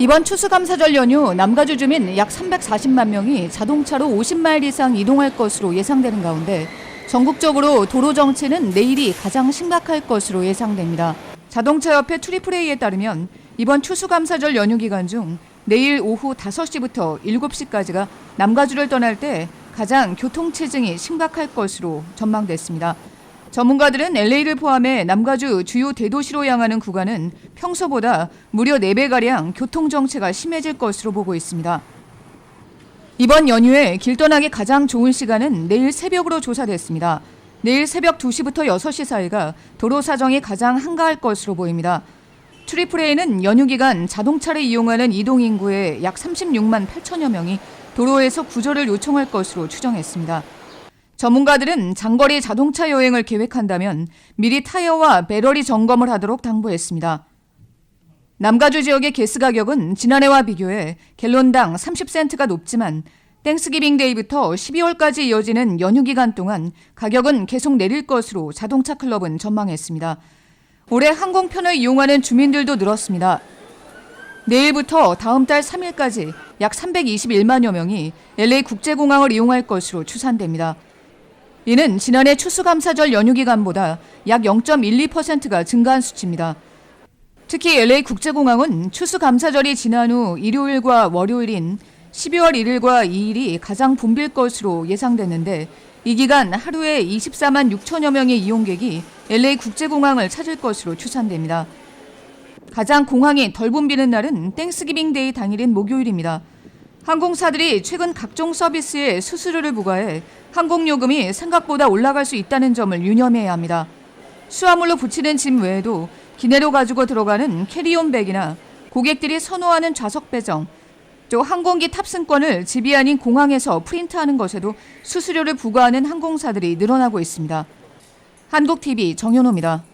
이번 추수감사절 연휴 남가주 주민 약 340만 명이 자동차로 50마일 이상 이동할 것으로 예상되는 가운데 전국적으로 도로 정체는 내일이 가장 심각할 것으로 예상됩니다. 자동차협회 트리플A에 따르면 이번 추수감사절 연휴 기간 중 내일 오후 5시부터 7시까지가 남가주를 떠날 때 가장 교통체증이 심각할 것으로 전망됐습니다. 전문가들은 LA를 포함해 남가주 주요 대도시로 향하는 구간은 평소보다 무려 4배가량 교통정체가 심해질 것으로 보고 있습니다. 이번 연휴에 길 떠나기 가장 좋은 시간은 내일 새벽으로 조사됐습니다. 내일 새벽 2시부터 6시 사이가 도로 사정이 가장 한가할 것으로 보입니다. 트리플A는 연휴 기간 자동차를 이용하는 이동 인구의 약 36만 8천여 명이 도로에서 구조를 요청할 것으로 추정했습니다. 전문가들은 장거리 자동차 여행을 계획한다면 미리 타이어와 배럴이 점검을 하도록 당부했습니다. 남가주 지역의 가스 가격은 지난해와 비교해 갤론당 30센트가 높지만 땡스기빙 데이부터 12월까지 이어지는 연휴 기간 동안 가격은 계속 내릴 것으로 자동차 클럽은 전망했습니다. 올해 항공편을 이용하는 주민들도 늘었습니다. 내일부터 다음 달 3일까지 약 321만여 명이 LA 국제공항을 이용할 것으로 추산됩니다. 이는 지난해 추수감사절 연휴 기간보다 약 0.12%가 증가한 수치입니다. 특히 LA 국제공항은 추수감사절이 지난 후 일요일과 월요일인 12월 1일과 2일이 가장 붐빌 것으로 예상됐는데 이 기간 하루에 24만 6천여 명의 이용객이 LA 국제공항을 찾을 것으로 추산됩니다. 가장 공항이 덜 붐비는 날은 땡스기빙 데이 당일인 목요일입니다. 항공사들이 최근 각종 서비스에 수수료를 부과해 항공요금이 생각보다 올라갈 수 있다는 점을 유념해야 합니다. 수화물로 붙이는 짐 외에도 기내로 가지고 들어가는 캐리온백이나 고객들이 선호하는 좌석 배정, 또 항공기 탑승권을 집이 아닌 공항에서 프린트하는 것에도 수수료를 부과하는 항공사들이 늘어나고 있습니다. 한국TV 정현호입니다.